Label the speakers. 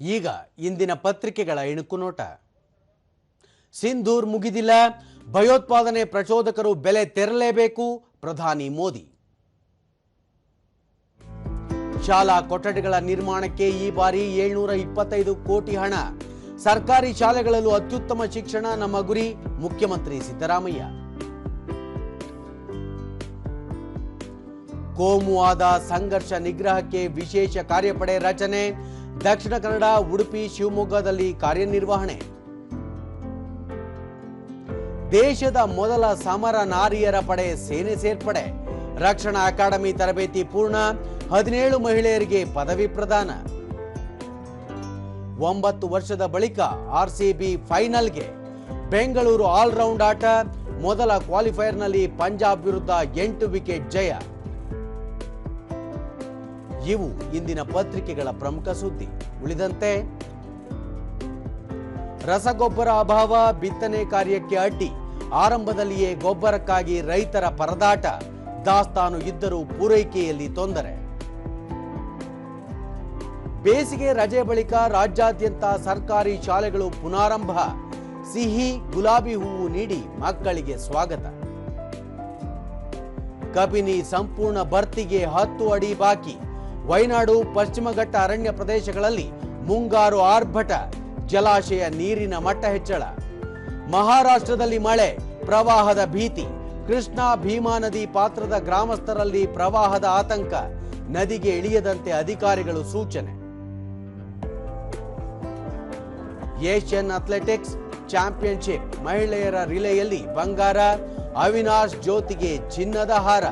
Speaker 1: ಈಗ ಇಂದಿನ ಪತ್ರಿಕೆಗಳ ಇಣುಕು ನೋಟ. ಸಿಂಧೂರ್ ಮುಗಿದಿಲ್ಲ, ಭಯೋತ್ಪಾದನೆ ಪ್ರಚೋದಕರು ಬೆಲೆ ತೆರಲೇಬೇಕು, ಪ್ರಧಾನಿ ಮೋದಿ. ಶಾಲಾ ಕೊಠಡಿಗಳ ನಿರ್ಮಾಣಕ್ಕೆ ಈ ಬಾರಿ ಏಳ್ನೂರ ಇಪ್ಪತ್ತೈದು ಕೋಟಿ ಹಣ. ಸರ್ಕಾರಿ ಶಾಲೆಗಳಲ್ಲೂ ಅತ್ಯುತ್ತಮ ಶಿಕ್ಷಣ ನಮ್ಮ ಗುರಿ, ಮುಖ್ಯಮಂತ್ರಿ ಸಿದ್ದರಾಮಯ್ಯ. ಕೋಮುವಾದ ಸಂಘರ್ಷ ನಿಗ್ರಹಕ್ಕೆ ವಿಶೇಷ ಕಾರ್ಯಪಡೆ ರಚನೆ. ದಕ್ಷಿಣ ಕನ್ನಡ, ಉಡುಪಿ, ಶಿವಮೊಗ್ಗದಲ್ಲಿ ಕಾರ್ಯನಿರ್ವಹಣೆ. ದೇಶದ ಮೊದಲ ಸಮರ ನಾರಿಯರ ಪಡೆ ಸೇನೆ ಸೇರ್ಪಡೆ. ರಕ್ಷಣಾ ಅಕಾಡೆಮಿ ತರಬೇತಿ ಪೂರ್ಣ. ಹದಿನೇಳು ಮಹಿಳೆಯರಿಗೆ ಪದವಿ ಪ್ರದಾನ. ಒಂಬತ್ತು ವರ್ಷದ ಬಳಿಕ ಆರ್ಸಿಬಿ ಫೈನಲ್ಗೆ. ಬೆಂಗಳೂರು ಆಲ್ರೌಂಡ್ ಆಟ. ಮೊದಲ ಕ್ವಾಲಿಫೈರ್ನಲ್ಲಿ ಪಂಜಾಬ್ ವಿರುದ್ಧ ಎಂಟು ವಿಕೆಟ್ ಜಯ. ಇವು ಇಂದಿನ ಪತ್ರಿಕೆಗಳ ಪ್ರಮುಖ ಸುದ್ದಿ. ಉಳಿದಂತೆ, ರಸಗೊಬ್ಬರ ಅಭಾವ ಬಿತ್ತನೆ ಕಾರ್ಯಕ್ಕೆ ಅಡ್ಡಿ. ಆರಂಭದಲ್ಲಿಯೇ ಗೊಬ್ಬರಕ್ಕಾಗಿ ರೈತರ ಪರದಾಟ, ದಾಸ್ತಾನು ಇದ್ದರೂ ಪೂರೈಕೆಯಲ್ಲಿ ತೊಂದರೆ. ಬೇಸಿಗೆ ರಜೆ ಬಳಿಕ ರಾಜ್ಯಾದ್ಯಂತ ಸರ್ಕಾರಿ ಶಾಲೆಗಳು ಪುನಾರಂಭ. ಸಿಹಿ, ಗುಲಾಬಿ ಹೂವು ನೀಡಿ ಮಕ್ಕಳಿಗೆ ಸ್ವಾಗತ. ಕಬಿನಿ ಸಂಪೂರ್ಣ ಭರ್ತಿಗೆ ಹತ್ತು ಅಡಿ ಬಾಕಿ. ವಯನಾಡು ಪಶ್ಚಿಮಘಟ್ಟ ಅರಣ್ಯ ಪ್ರದೇಶಗಳಲ್ಲಿ ಮುಂಗಾರು ಆರ್ಭಟ, ಜಲಾಶಯ ನೀರಿನ ಮಟ್ಟ ಹೆಚ್ಚಳ. ಮಹಾರಾಷ್ಟ್ರದಲ್ಲಿ ಮಳೆ, ಪ್ರವಾಹದ ಭೀತಿ, ಕೃಷ್ಣಾ ಭೀಮಾ ನದಿ ಪಾತ್ರದ ಗ್ರಾಮಸ್ಥರಲ್ಲಿ ಪ್ರವಾಹದ ಆತಂಕ, ನದಿಗೆ ಇಳಿಯದಂತೆ ಅಧಿಕಾರಿಗಳು ಸೂಚನೆ. ಏಷ್ಯನ್ ಅಥ್ಲೆಟಿಕ್ಸ್ ಚಾಂಪಿಯನ್ಶಿಪ್ ಮಹಿಳೆಯರ ರಿಲೆಯಲ್ಲಿ ಬಂಗಾರ, ಅವಿನಾಶ್ ಜ್ಯೋತಿಗೆ ಚಿನ್ನದ ಹಾರ.